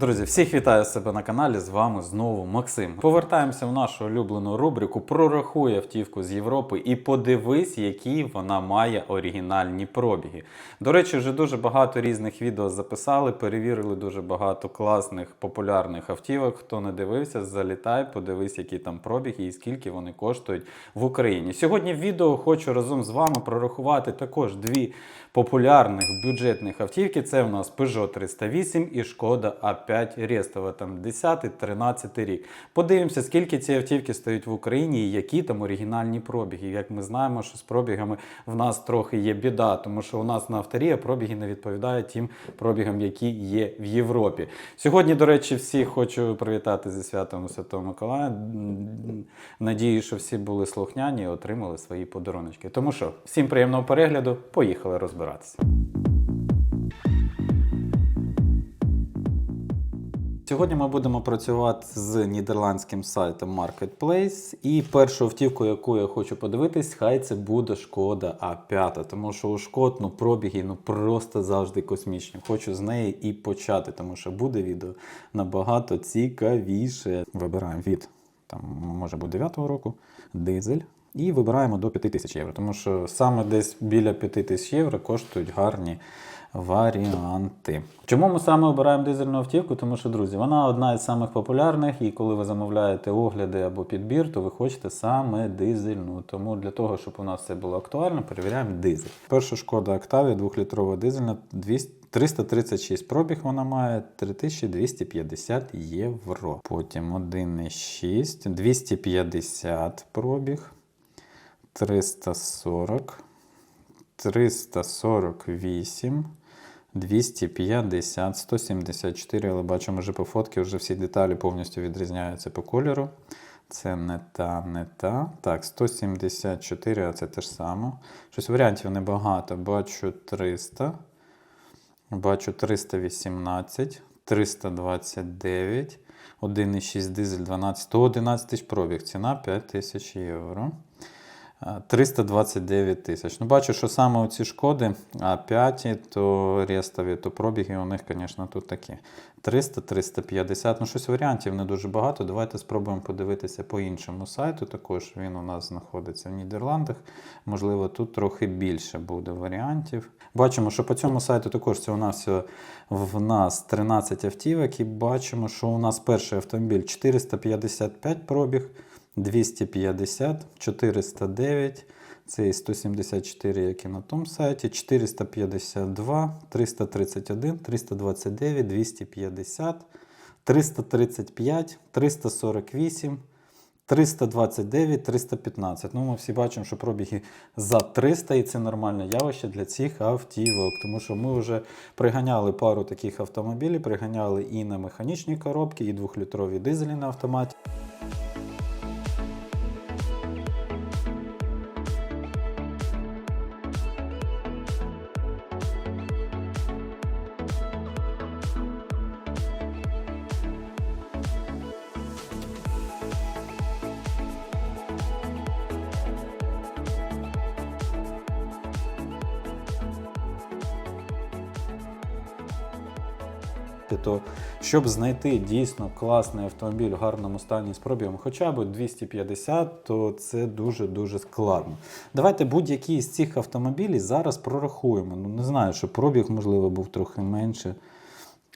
Друзі, всіх вітаю себе на каналі. З вами знову Максим. Повертаємося в нашу улюблену рубрику Прорахуй автівку з Європи і подивись, які вона має оригінальні пробіги. До речі, вже дуже багато різних відео записали, перевірили дуже багато класних популярних автівок. Хто не дивився, залітай, подивись, які там пробіги і скільки вони коштують в Україні. Сьогодні в відео хочу разом з вами прорахувати також дві популярних бюджетних автівки. Це в нас Peugeot 308 і Шкода А5 Рестова, там 10-13 рік. Подивимося, скільки ці автівки стоять в Україні і які там оригінальні пробіги. Як ми знаємо, що з пробігами в нас трохи є біда, тому що у нас на авторія пробіги не відповідають тим пробігам, які є в Європі. Сьогодні, до речі, всіх хочу привітати зі святом Святого Миколая. Надію, що всі були слухняні і отримали свої подаруночки. Тому що всім приємного перегляду, поїхали розбиратися. Сьогодні ми будемо працювати з нідерландським сайтом Marketplace. І першу автівку, яку я хочу подивитись, хай це буде шкода А5. Тому що у шкод ну, пробіги ну, просто завжди космічні. Хочу з неї і почати, тому що буде відео набагато цікавіше. Вибираємо від там, може бути 9-го року дизель. І вибираємо до 5 тисяч євро, тому що саме десь біля 5 тисяч євро коштують гарні варіанти. Чому ми саме обираємо дизельну автівку? Тому що, друзі, вона одна із самих популярних, і коли ви замовляєте огляди або підбір, то ви хочете саме дизельну. Тому для того, щоб у нас все було актуально, перевіряємо дизель. Перша шкода Octavia, 2-літрова дизельна, 200 336 пробіг вона має 3250 євро. Потім 1,6, 250 пробіг, 340, 348, 250, 174, але бачимо вже по фотки, вже всі деталі повністю відрізняються по кольору. Це не та, не та. Так, 174, а це те ж саме. Щось варіантів небагато. Бачу 300. Бачу 318, 329, 1,6 дизель 12, 111 тисяч пробіг. Ціна 5 тисяч євро. А, 329 тисяч. Ну, бачу, що саме ці шкоди, а 5, то рестові, то пробіги у них, звісно, тут такі. 300, 350. Ну, щось варіантів не дуже багато. Давайте спробуємо подивитися по іншому сайту. Також він у нас знаходиться в Нідерландах. Можливо, тут трохи більше буде варіантів. Бачимо, що по цьому сайту також це у нас в нас 13 автівок. І бачимо, що у нас перший автомобіль 455 пробіг. 250, 409, це і 174, як і на тому сайті, 452, 331, 329, 250, 335, 348, 329, 315. Ну, ми всі бачимо, що пробіги за 300, і це нормальне явище для цих автівок. Тому що ми вже приганяли пару таких автомобілів, приганяли і на механічні коробки, і двохлітрові дизелі на автоматі. Щоб знайти дійсно класний автомобіль в гарному стані з пробігом хоча б 250, то це дуже-дуже складно. Давайте будь-який з цих автомобілів зараз прорахуємо. Ну, не знаю, що пробіг, можливо, був трохи менше.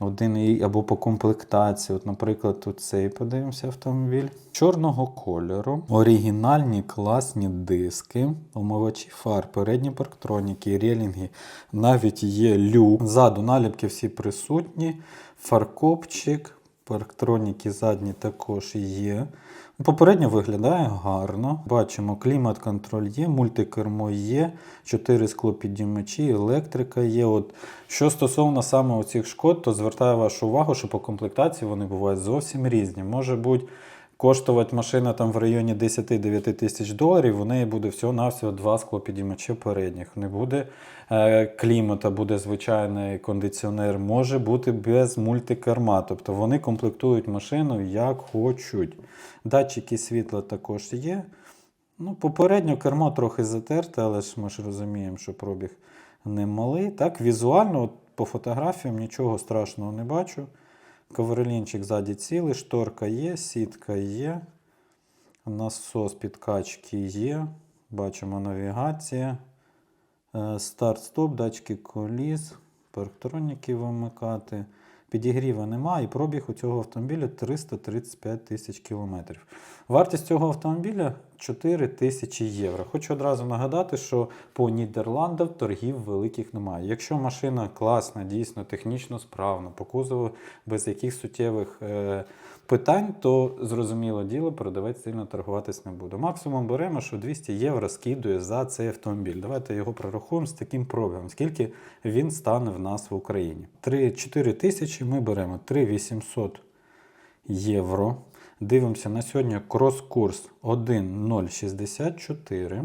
Один або по комплектації. От, наприклад, тут цей подивимося автомобіль. Чорного кольору, оригінальні класні диски, омивачі фар, передні парктроніки, релінги, навіть є люк. Ззаду наліпки всі присутні, фаркопчик, парктроніки задні також є. Попередньо виглядає гарно. Бачимо, клімат-контроль є, мультикермо є, 4 склопідіймачі, електрика є. От, що стосовно саме цих шкод, то звертаю вашу увагу, що по комплектації вони бувають зовсім різні. Може бути коштувати машина там в районі 10-9 тисяч доларів, у неї буде всього-навсього два склопідіймачі передніх. Не буде е, клімата, буде звичайний кондиціонер, може бути без мультикерма. Тобто вони комплектують машину як хочуть. Датчики світла також є. Ну, попередньо кермо трохи затерте, але ж ми ж розуміємо, що пробіг немалий. Так, візуально, от по фотографіям нічого страшного не бачу. Ковролінчик ззаді цілий, шторка є, сітка є. Насос підкачки є. Бачимо навігація. Е, Старт-стоп, датчики коліс, парктроніки вимикати. Підігріва немає і пробіг у цього автомобіля 335 тисяч кілометрів. Вартість цього автомобіля 4 тисячі євро. Хочу одразу нагадати, що по Нідерландах торгів великих немає. Якщо машина класна, дійсно технічно справна, по кузову без яких суттєвих е, питань, то зрозуміло діло, продавець сильно торгуватись не буде. Максимум беремо, що 200 євро скидує за цей автомобіль. Давайте його прорахуємо з таким пробігом, скільки він стане в нас в Україні. 3-4 тисячі ми беремо 3800 євро. Дивимося на сьогодні крос-курс 1,064.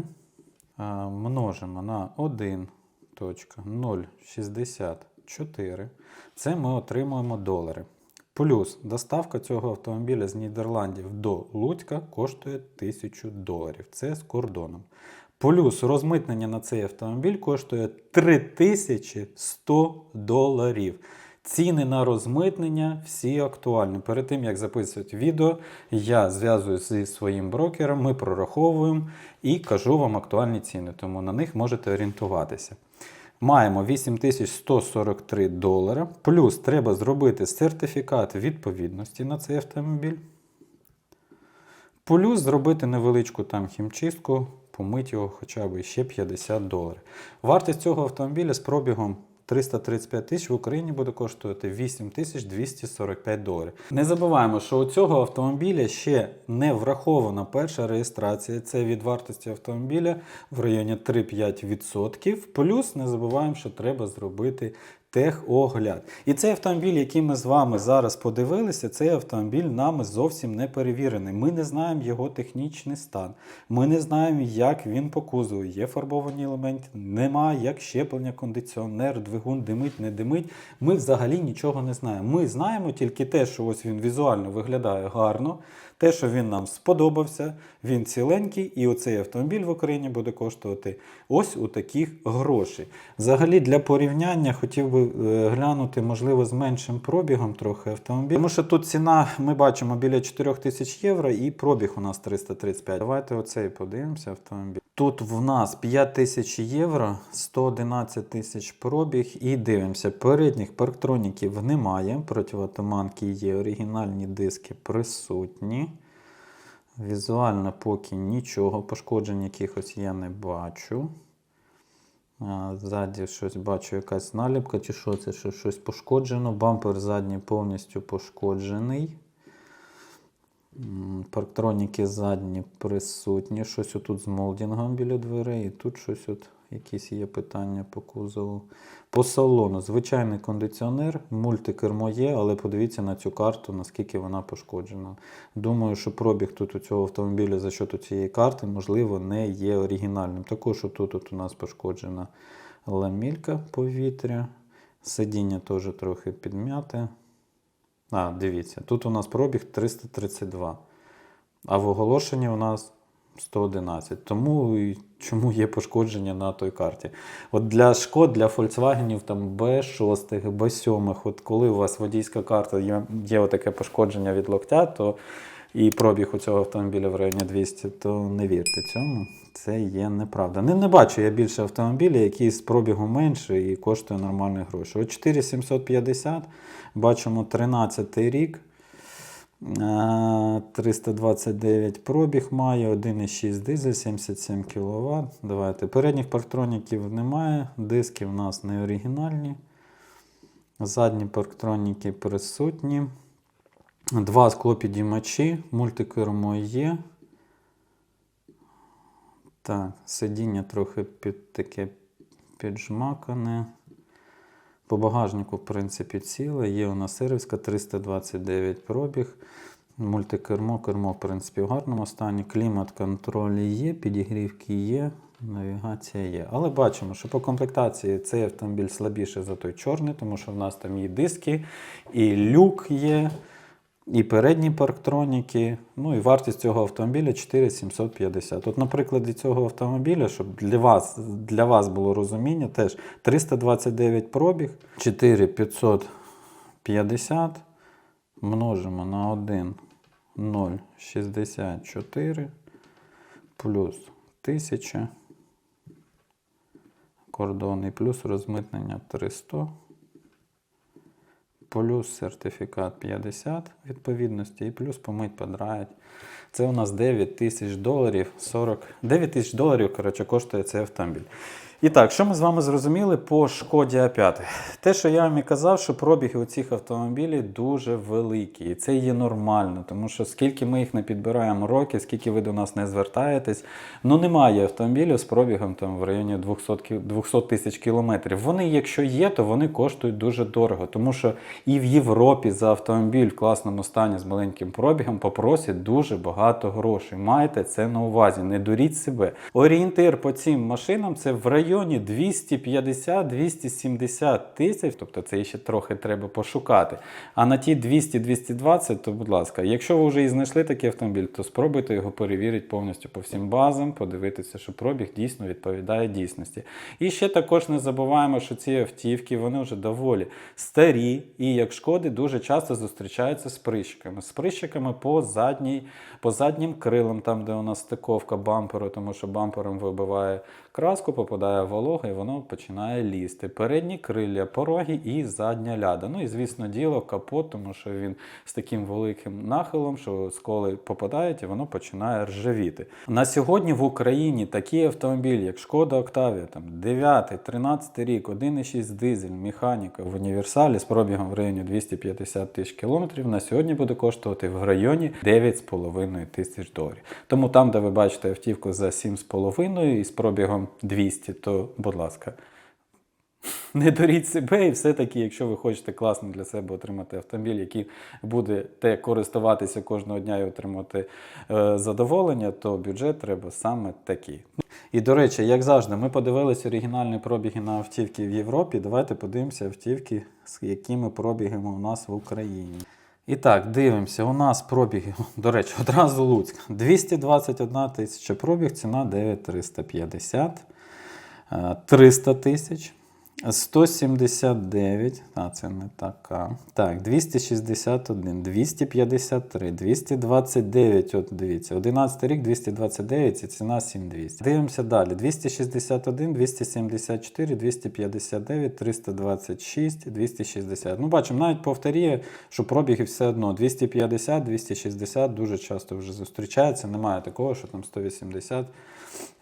Множимо на 1.064. Це ми отримуємо долари. Плюс доставка цього автомобіля з Нідерландів до Луцька коштує 1000 доларів. Це з кордоном. Плюс розмитнення на цей автомобіль коштує 3100 доларів. Ціни на розмитнення всі актуальні. Перед тим як записувати відео, я зв'язуюся зі своїм брокером, ми прораховуємо і кажу вам актуальні ціни, тому на них можете орієнтуватися. Маємо 8143 долара. Плюс треба зробити сертифікат відповідності на цей автомобіль. Плюс зробити невеличку там хімчистку, помити його хоча б ще 50 доларів. Вартість цього автомобіля з пробігом 335 тисяч в Україні буде коштувати 8245 доларів. Не забуваємо, що у цього автомобіля ще не врахована перша реєстрація. Це від вартості автомобіля в районі 3-5%. Плюс не забуваємо, що треба зробити техогляд. І цей автомобіль, який ми з вами зараз подивилися, цей автомобіль нами зовсім не перевірений. Ми не знаємо його технічний стан. Ми не знаємо, як він по кузову. Є фарбовані елементи, немає, як щеплення, кондиціонер, двигун димить, не димить. Ми взагалі нічого не знаємо. Ми знаємо тільки те, що ось він візуально виглядає гарно. Те, що він нам сподобався, він ціленький, і оцей автомобіль в Україні буде коштувати ось у таких грошей. Взагалі, для порівняння хотів би е, глянути, можливо, з меншим пробігом трохи автомобіль. Тому що тут ціна, ми бачимо, біля 4 тисяч євро, і пробіг у нас 335. Давайте оцей подивимося автомобіль. Тут в нас 5 тисяч євро, 111 тисяч пробіг. І дивимося, передніх парктроніків немає. Противотуманки є, оригінальні диски присутні. Візуально поки нічого, пошкоджень якихось я не бачу. Ззаді щось бачу, якась наліпка, чи що це, що щось пошкоджено. Бампер задній повністю пошкоджений. Парктроніки задні присутні. Щось отут з молдингом біля дверей, і тут щось от, якісь є питання по кузову. По салону звичайний кондиціонер, мультикермо є, але подивіться на цю карту, наскільки вона пошкоджена. Думаю, що пробіг тут у цього автомобіля за счет цієї карти, можливо, не є оригінальним. Також тут от у нас пошкоджена ламілька повітря. Сидіння теж трохи підм'яте. А, дивіться, тут у нас пробіг 332, а в оголошенні у нас 111. Тому і чому є пошкодження на той карті. От для шкод, для Volkswagen там B6, B7, от коли у вас водійська карта є, є таке пошкодження від локтя, то і пробіг у цього автомобіля в районі 200, то не вірте цьому. Це є неправда. Не, не бачу я більше автомобілів, які з пробігом менше і коштує нормальні гроші. От 4750, бачимо 13 рік. Е, 329 пробіг має, 1,6 дизель, 77 кВт. Давайте. Передніх парктроніків немає, диски в нас не оригінальні. Задні парктроніки присутні. Два склопідіймачі, мультикермо є. Так, сидіння трохи під таке піджмакане. По багажнику, в принципі, ціле. Є у нас сервіска 329 пробіг. Мультикермо, кермо, в принципі, в гарному стані. Клімат контроль є, підігрівки є, навігація є. Але бачимо, що по комплектації цей автомобіль слабіше за той чорний, тому що в нас там є диски, і люк є, і передні парктроніки. Ну і вартість цього автомобіля 4750. От, наприклад, цього автомобіля, щоб для вас, для вас було розуміння, теж 329 пробіг, 4550. множимо на 1, 0, 64 плюс 1000 кордон і плюс розмитнення 300 плюс сертифікат 50 відповідності і плюс помить подрають. Це у нас 9 тисяч доларів 40. 9 тисяч доларів, коротше, коштує цей автомобіль. І так, що ми з вами зрозуміли по шкоді А5? Те, що я вам і казав, що пробіги у цих автомобілів дуже великі. І це є нормально, тому що скільки ми їх не підбираємо роки, скільки ви до нас не звертаєтесь, ну немає автомобілів з пробігом там в районі 200 кі- 200 тисяч кілометрів. Вони, якщо є, то вони коштують дуже дорого, тому що і в Європі за автомобіль в класному стані з маленьким пробігом попросять дуже багато грошей. Майте це на увазі, не дуріть себе. Орієнтир по цим машинам це в районі 250-270 тисяч, тобто це ще трохи треба пошукати. А на ті 200-220, то будь ласка, якщо ви вже і знайшли такий автомобіль, то спробуйте його перевірити повністю по всім базам, подивитися, що пробіг дійсно відповідає дійсності. І ще також не забуваємо, що ці автівки вони вже доволі старі, і як шкоди дуже часто зустрічаються з прищиками. З прищиками по задній, по заднім крилам, там де у нас стиковка бамперу, тому що бампером вибиває краску, попадає волога і воно починає лізти. Передні крилля, пороги і задня ляда. Ну і звісно діло, капот, тому що він з таким великим нахилом, що сколи попадають і воно починає ржавіти. На сьогодні в Україні такі автомобілі, як Шкода Октавія, там 9, 13 рік, 1,6 дизель, механіка в універсалі з пробігом в районі 250 тисяч кілометрів, на сьогодні буде коштувати в районі 9,5 тисяч доларів. Тому там, де ви бачите автівку за 7,5 і з пробігом 200, то, будь ласка, не дуріть себе, і все-таки, якщо ви хочете класно для себе отримати автомобіль, який будете користуватися кожного дня і отримати е, задоволення, то бюджет треба саме такий. І до речі, як завжди, ми подивилися оригінальні пробіги на автівки в Європі. Давайте подивимося автівки, з якими пробігами у нас в Україні. І так, дивимося. У нас пробіг, до речі, одразу Луцьк. 221 тисяча пробіг, ціна 9350. Е, 300 тисяч. 179, а це не така. Так, 261, 253, 229, от дивіться, 11 рік 229 і ціна 7200. Дивимося далі. 261, 274, 259, 326, 260. Ну, бачимо, навіть повторює, що пробіги все одно 250, 260 дуже часто вже зустрічається. Немає такого, що там 180.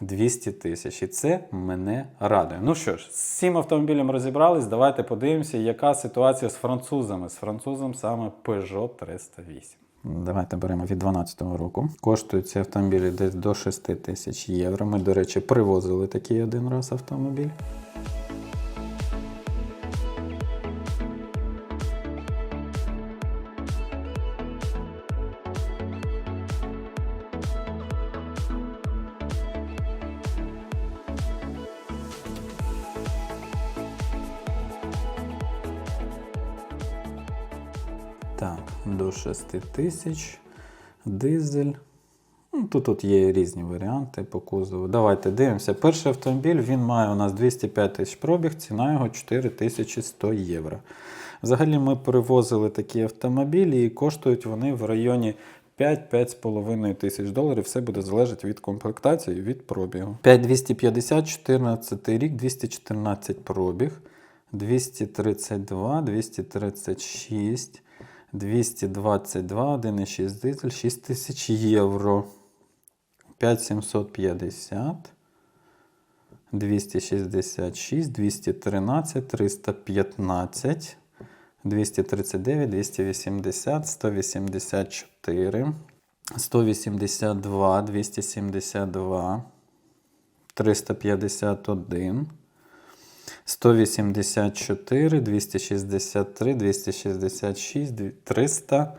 200 тисяч. І це мене радує. Ну що ж, з цим автомобілем розібрались. Давайте подивимося, яка ситуація з французами. З французом саме Peugeot 308. Давайте беремо від 2012 року. Коштують ці автомобілі десь до 6 тисяч євро. Ми, до речі, привозили такий один раз автомобіль. Так, до 6 тисяч. Дизель. Ну, Тут, тут є різні варіанти по кузову. Давайте дивимося. Перший автомобіль він має у нас 205 тисяч пробіг, ціна його 4100 євро. Взагалі ми перевозили такі автомобілі і коштують вони в районі 5-5,5 тисяч доларів. Все буде залежати від комплектації від пробігу. 5250, 14 рік, 214 пробіг, 232, 236. 222, 1,6 дизель, 6 тисяч євро. 5750, 266, 213, 315, 239, 280, 184, 182, 272, 351, 184, 263, 266, 300,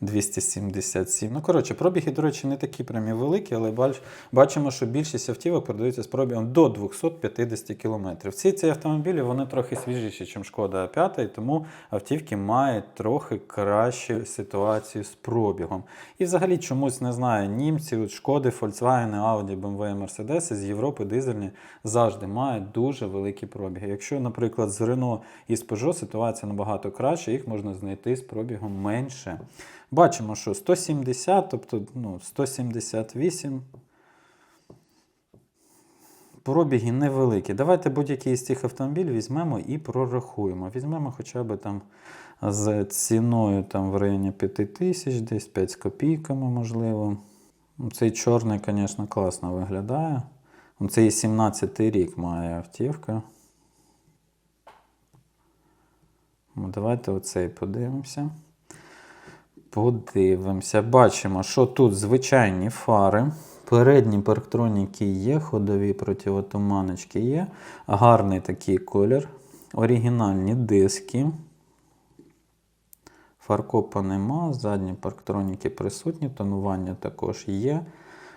277. Ну, коротше, пробіги, до речі, не такі прям і великі, але бач, бачимо, що більшість автівок продаються з пробігом до 250 км. Ці ці автомобілі вони трохи свіжіші, ніж Шкода 5, і тому автівки мають трохи кращу ситуацію з пробігом. І взагалі чомусь не знаю, німці, Шкоди, Volkswagen, Audi, BMW, Mercedes з Європи дизельні завжди мають дуже великі пробіги. Якщо, наприклад, з Renault і з Peugeot ситуація набагато краще, їх можна знайти з пробігом менше. Бачимо, що 170, тобто ну, 178. Пробіги невеликі. Давайте будь-який з цих автомобілів візьмемо і прорахуємо. Візьмемо хоча б там з ціною там в районі 5 тисяч, десь 5 з копійками, можливо. Цей чорний, звісно, класно виглядає. Це і 17 рік має автівка. Давайте оцей подивимося. Подивимося. Бачимо, що тут звичайні фари. Передні парктроніки є, ходові противотуманочки є. Гарний такий колір. Оригінальні диски. Фаркопа нема, задні парктроніки присутні, тонування також є.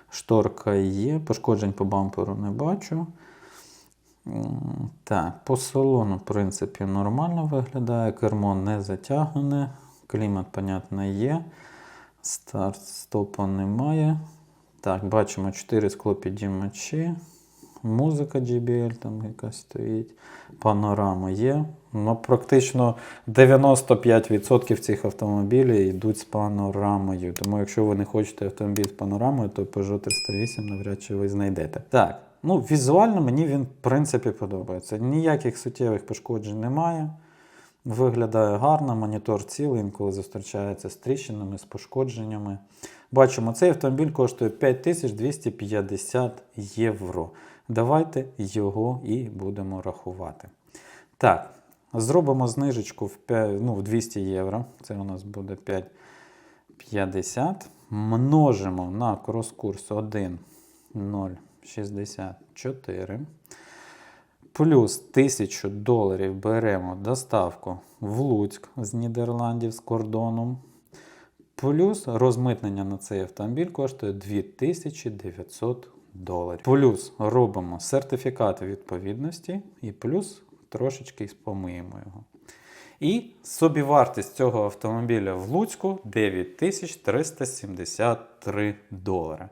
Шторка є, пошкоджень по бамперу не бачу. Так, по салону, в принципі, нормально виглядає. Кермо не затягане. Клімат, понятно, є. Старт стопа немає. Так, бачимо 4 склопідіймачі. Музика JBL там якась стоїть. Панорама є. Ну, практично 95% цих автомобілів йдуть з панорамою. Тому якщо ви не хочете автомобіль з панорамою, то Peugeot 308 навряд чи ви знайдете. Так, ну візуально мені він в принципі подобається. Ніяких суттєвих пошкоджень немає. Виглядає гарно, монітор цілий, інколи зустрічається з тріщинами, з пошкодженнями. Бачимо, цей автомобіль коштує 5250 євро. Давайте його і будемо рахувати. Так, зробимо знижечку в, 5, ну, в 200 євро. Це у нас буде 5,50. Множимо на крос-курс 1,064. Плюс 1000 доларів беремо доставку в Луцьк з Нідерландів з кордоном. Плюс розмитнення на цей автомобіль коштує 2900 доларів. Плюс робимо сертифікат відповідності і плюс трошечки помиємо його. І собівартість цього автомобіля в Луцьку 9373 долари.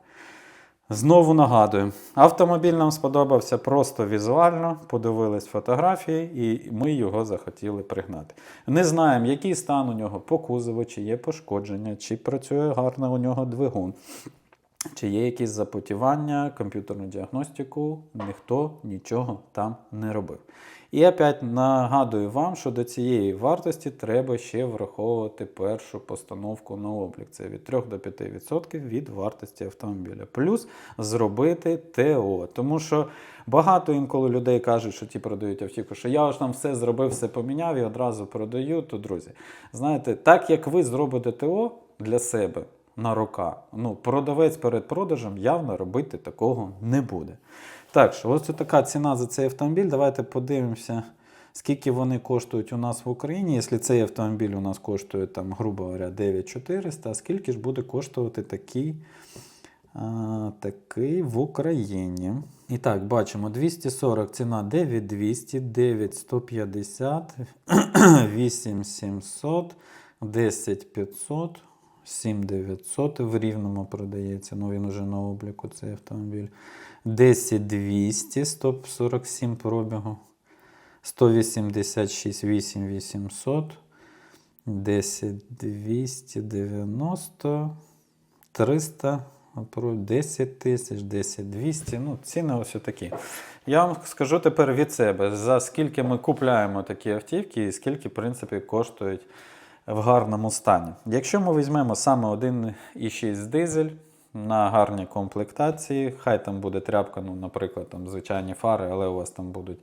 Знову нагадую, автомобіль нам сподобався просто візуально, подивились фотографії, і ми його захотіли пригнати. Не знаємо, який стан у нього по кузову, чи є пошкодження, чи працює гарно у нього двигун, чи є якісь запотівання, комп'ютерну діагностику, ніхто нічого там не робив. І опять нагадую вам, що до цієї вартості треба ще враховувати першу постановку на облік. Це від 3 до 5% від вартості автомобіля. Плюс зробити ТО. Тому що багато інколи людей кажуть, що ті продають автівку, що я ж там все зробив, все поміняв і одразу продаю. То, друзі, знаєте, так як ви зробите ТО для себе на рука, ну, продавець перед продажем явно робити такого не буде. Так що, ось така ціна за цей автомобіль. Давайте подивимося, скільки вони коштують у нас в Україні. Якщо цей автомобіль у нас коштує, там, грубо говоря, 9400, а скільки ж буде коштувати такий, а, такий в Україні? І так, бачимо 240 ціна 9200, 9150, 8700, 10500. 7900 в рівному продається, ну він уже на обліку цей автомобіль. 10200, 147 пробігу. 186 8800. 10290, 300, 10 тисяч, 10 200. Ну, ціни ось такі. Я вам скажу тепер від себе, за скільки ми купляємо такі автівки і скільки, в принципі, коштують в гарному стані. Якщо ми візьмемо саме 1,6 дизель на гарній комплектації, хай там буде тряпка, ну, наприклад, там звичайні фари, але у вас там будуть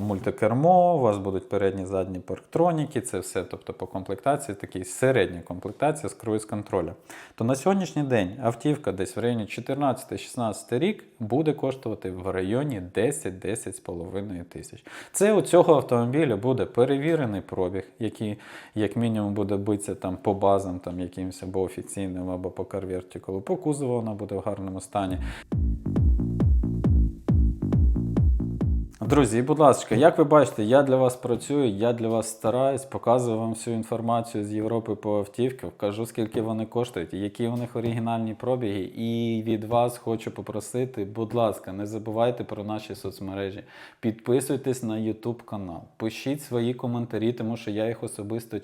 мультикермо, у вас будуть передні задні парктроніки, це все, тобто по комплектації такий середня комплектація з круїз-контролем. То на сьогоднішній день автівка десь в районі 14-16 рік буде коштувати в районі 10-10,5 тисяч. Це у цього автомобіля буде перевірений пробіг, який як мінімум буде битися там по базам, там якимось або офіційним, або по карвертикулу. По кузову вона буде в гарному стані. Друзі, будь ласка, як ви бачите, я для вас працюю, я для вас стараюсь, показую вам всю інформацію з Європи по автівкам, кажу, скільки вони коштують, які у них оригінальні пробіги. І від вас хочу попросити, будь ласка, не забувайте про наші соцмережі. Підписуйтесь на YouTube канал, пишіть свої коментарі, тому що я їх особисто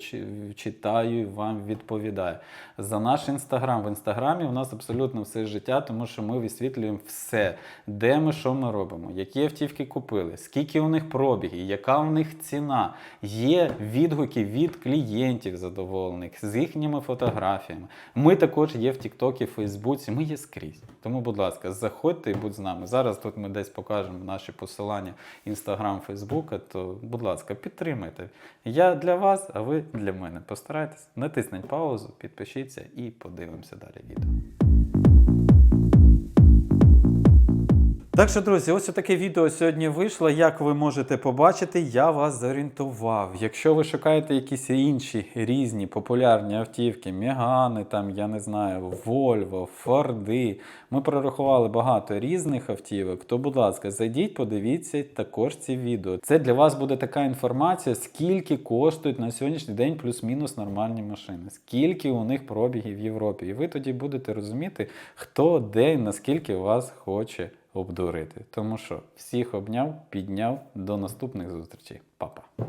читаю і вам відповідаю. За наш інстаграм. В інстаграмі у нас абсолютно все життя, тому що ми висвітлюємо все, де ми що ми робимо, які автівки купили, скільки у них пробіги, яка у них ціна. Є відгуки від клієнтів задоволених з їхніми фотографіями. Ми також є в Тіктокі, Фейсбуці, ми є скрізь. Тому, будь ласка, заходьте і будь з нами. Зараз тут ми десь покажемо наші посилання Інстаграм, Фейсбука. То, будь ласка, підтримайте. Я для вас, а ви для мене. Постарайтесь, натисніть паузу, підпишіться і подивимося далі відео. Так що, друзі, ось таке відео сьогодні вийшло. Як ви можете побачити, я вас зорієнтував. Якщо ви шукаєте якісь інші різні популярні автівки, Мегани, там, я не знаю, Volvo, Форди, ми прорахували багато різних автівок, то, будь ласка, зайдіть, подивіться також ці відео. Це для вас буде така інформація, скільки коштують на сьогоднішній день плюс-мінус нормальні машини, скільки у них пробігів в Європі. І ви тоді будете розуміти, хто де і наскільки вас хоче обдурити. Тому що всіх обняв, підняв. До наступних зустрічей. Па-па.